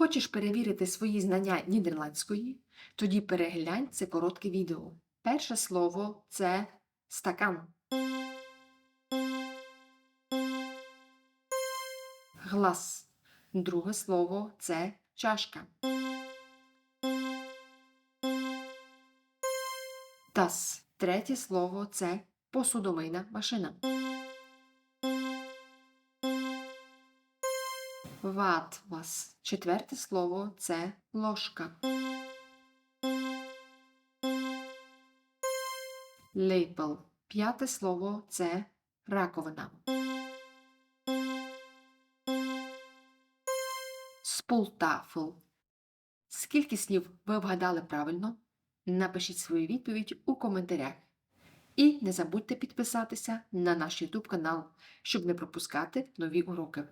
Хочеш перевірити свої знання нідерландської? Тоді переглянь це коротке відео. Перше слово це стакан. Глас. Друге слово це чашка. Тас. Третє слово це посудомийна машина. Ватвас. Четверте слово це ложка. Лейпл. П'яте слово це раковина. Спултафл. Скільки слів ви вгадали правильно? Напишіть свою відповідь у коментарях. І не забудьте підписатися на наш YouTube канал, щоб не пропускати нові уроки.